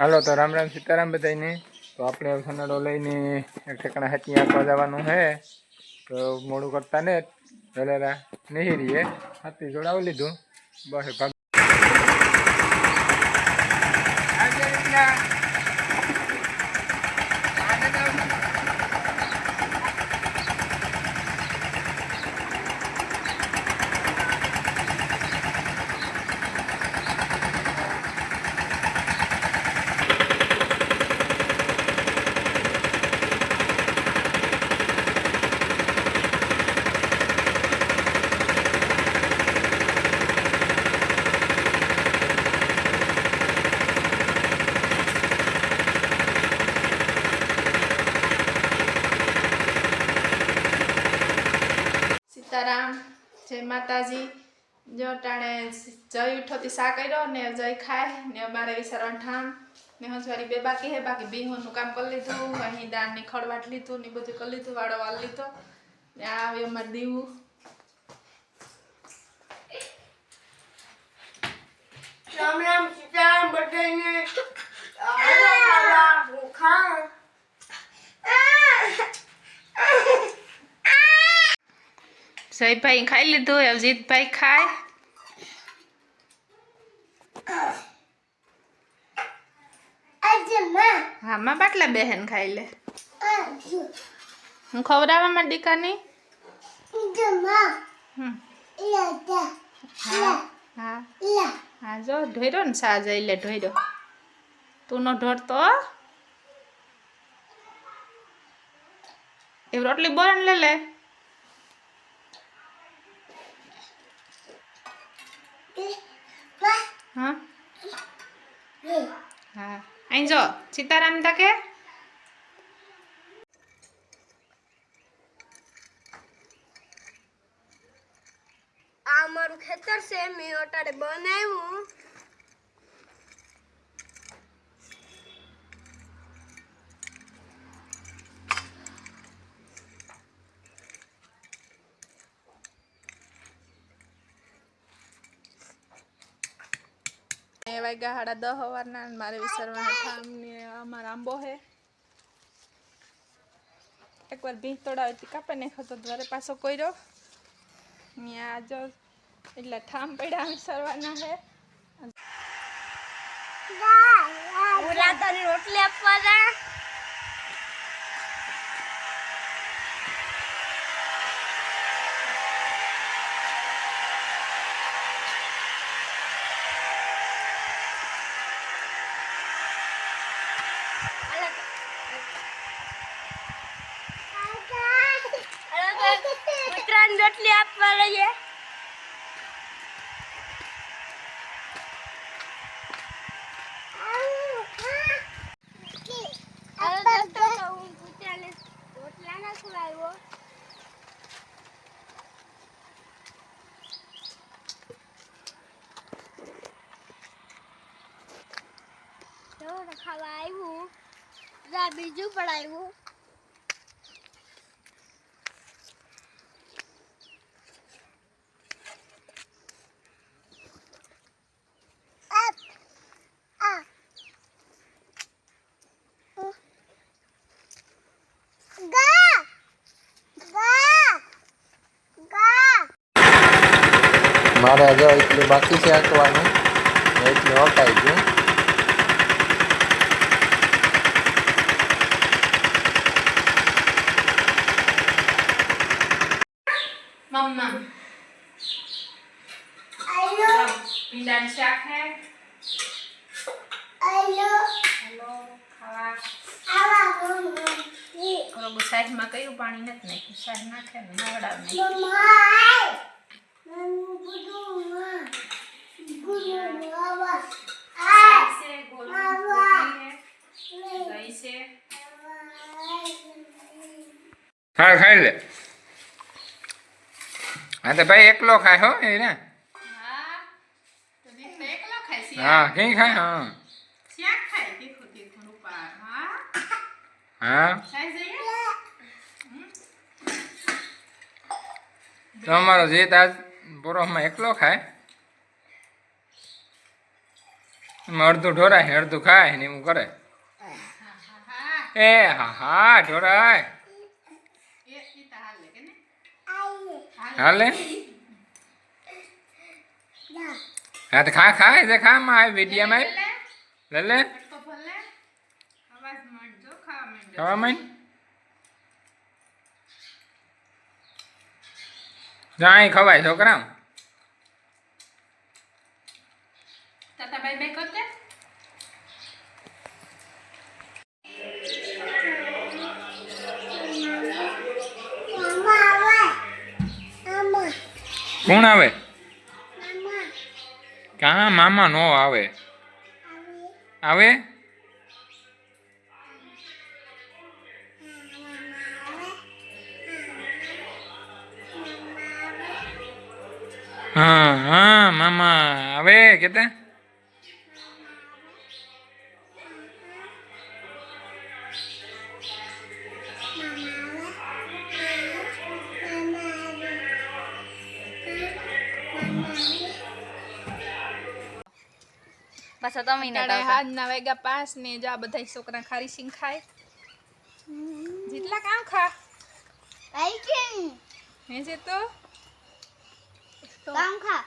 હાલો, તો રામ રામ સીતારામ બધાને તો આપણે સનાડો લઈને એક ઠેકાણા હાથી આંકવા જવાનું છે. તો મોડું કરતા ને વેલેરા નહીં રહીએ હાથી જોડાવી લીધું. બસ, ભાગ આજે રીતના આજે જાઉં છું. સીતારામ જય માતાજી જો ટાણે જય ઉઠોથી શા કર્યો ને જય ખાય ને અમારે વિચારવાનું ઠામ. ને હંસવારી બે બાકી હે બાકી બીહુનું કામ કરી લીધું અહીં દાળની ખડવાટ લીધું ને બધું કરી લીધું વાળો વાળ લીધો. ને આ આવી અમારે દીવું. રામ રામ સીતારામ બધાને હાલો જયભાઈ ખાઈ લીધું અવજીતભાઈ ખાય. હા માં બાટલા બેહેન ખાઈ લે. હું ખવડાવવા માં. દીકાની હા હા. હા જો ઢોયરો ને સા જઈ લે ઢોર્યો તું નો ઢોરતો એ રોટલી બોરણ લે લે. હા. જો સીતારામ તકે? આ મારું ખેતર છે મેં અટાડે બનાવ્યું. વાગ્યા સાડા દસ હવારના ને મારે વિસરવાના ઠામ ને અમારા આંબો હે એકવાર ભીંસ તોડાવી કાપે નાખ્યો તો દ્વારે પાછો કોયરો ત્યાં જો એટલે ઠામ પડ્યા વિસરવાના હે રોટલી આપવા જા કૂતરાની રોટલી આપવા લઈએ હું કૂતરાને રોટલા ના ખવડાવ્યો તો ખાવા આવ્યું જા બીજું પણ આવ્યું મારે હજુ એટલું બાકી છે આંકવાનું. એટલું અપાઈ ગયું. મમ્મા. આયો ભીંડાનું શાક હે? આયો હેલો ખાવા. આવા મમ્મી બરોબર સાઈડમાં કયું પાણી નથી નાખ્યું? સાઈડ નાખે ને નવડાવ. નાખ્યું મમ્મા મમ્મી ગુડુ માં ગુડુ આવા આ છે ગોળ આવા. દહીં છે હા ખાઈ લે. હા તો ભાઈ એકલો ખાય હો એ ને હા કઈ ખાય હા. હા. હા. ખાઈ જઈએ? તો અમારો જીત આજ બરોફમાં એકલો ખાય. અડધું ઢોરાય અડધું ખાય ને એવું કરે. એ હા હા ઢોરાય. હાલે? હા, તો ખા ખા જે ખા, માં આવી વિડીયામાં લે લે ખાવા માંડ. જા અહીં ખવાય છોકરા તાતા બાય બાય કરતે કોણ આવે? કા મામા નો આવે? આવે? હા હા મામા આવે. કેતા? પાછા તમે ને હાજના વેગા પાંચ ને જો આ બધા છોકરા ખારી સિંગ ખાય. જેટલા કામ ખા. આઈ કે હે જે તો? કામ ખા.